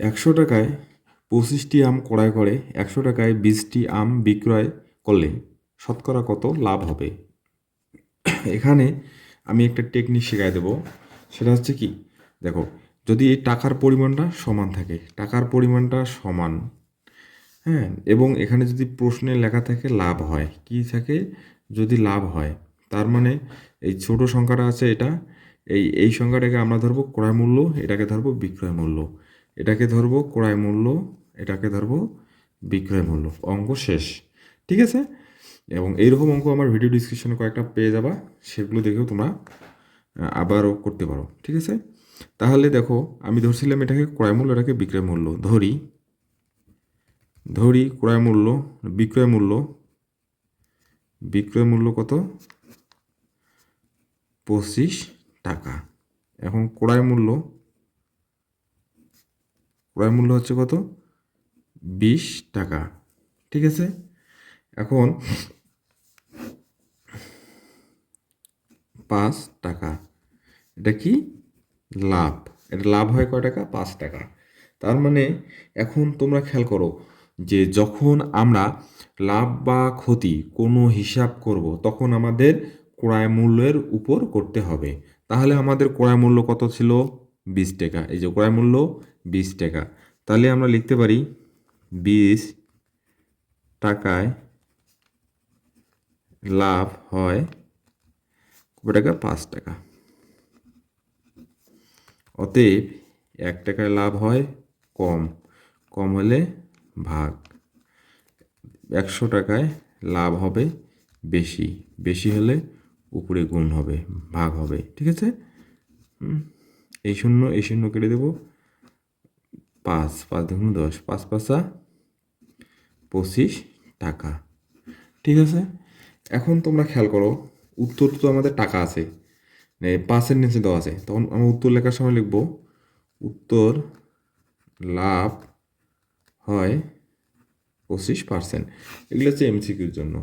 একশো টাকায় পঁচিশটি আম ক্রয় করে, একশো টাকায় বিশটি আম বিক্রয় করলে শতকরা কত লাভ হবে? এখানে আমি একটা টেকনিক শেখাই দেবো। সেটা হচ্ছে কি? দেখো, যদি এই টাকার পরিমাণটা সমান থাকে, টাকার পরিমাণটা সমান হ্যাঁ? এবং এখানে যদি প্রশ্নে লেখা থাকে লাভ হয়, কি থাকে? যদি লাভ হয়, তার মানে এই ছোট সংখ্যাটা আছে এটা, এই এই সংখ্যাটাকে আমরা ধরবো ক্রয় মূল্য, এটাকে ধরবো বিক্রয় মূল্য। এটাকে ধরবো ক্রয় মূল্য, এটাকে ধরবো বিক্রয় মূল্য, অঙ্ক শেষ। ঠিক আছে? এবং এইরকম অঙ্ক আমার ভিডিও ডিসক্রিপশনে কয়েকটা পেয়ে যাবা, সেগুলো দেখেও তোমরা আবারও করতে পারো। ঠিক আছে? তাহলে দেখো, আমি ধরছিলাম এটাকে ক্রয় মূল্য, এটাকে বিক্রয় মূল্য। ধরি ধরি ক্রয় মূল্য, বিক্রয় মূল্য। বিক্রয় মূল্য কত? পঁচিশ টাকা। এখন ক্রয় মূল্য ক্রয় মূল্য হচ্ছে কত? বিশ টাকা। ঠিক আছে? এখন পাঁচ টাকা। এটা কি? লাভ। এটা লাভ হয় কয় টাকা? পাঁচ টাকা। তার মানে এখন তোমরা খেয়াল করো যে যখন আমরা লাভ বা ক্ষতি কোনো হিসাব করব, তখন আমাদের ক্রয় মূল্যের উপর করতে হবে। তাহলে আমাদের ক্রয় মূল্য কত ছিল? বিশ টাকা। এই যে ক্রয় মূল্য বিশ টাকা। তাহলে আমরা লিখতে পারি বিশ টাকায় লাভ হয় কত টাকা? পাঁচ টাকা। অতএব এক টাকায় লাভ হয় কম। কম হলে ভাগ। একশো টাকায় লাভ হবে বেশি। বেশি হলে উপরে গুণ হবে ভাগ হবে। ঠিক আছে? হুম, এই শূন্য এই শূন্য কেটে দেবো। পাঁচ পাঁচ দেখুন দশ, পাঁচ পাঁচা পঁচিশ টাকা। ঠিক আছে? এখন তোমরা খেয়াল করো, উত্তর তো আমাদের টাকা আছে। মানে পাঁচের নিচে দেওয়া আছে। তখন আমরা উত্তর লেখার সময় লিখব, উত্তর লাভ হয় পঁচিশ পার্সেন্ট এগুলো হচ্ছে এমসিকিউর জন্য।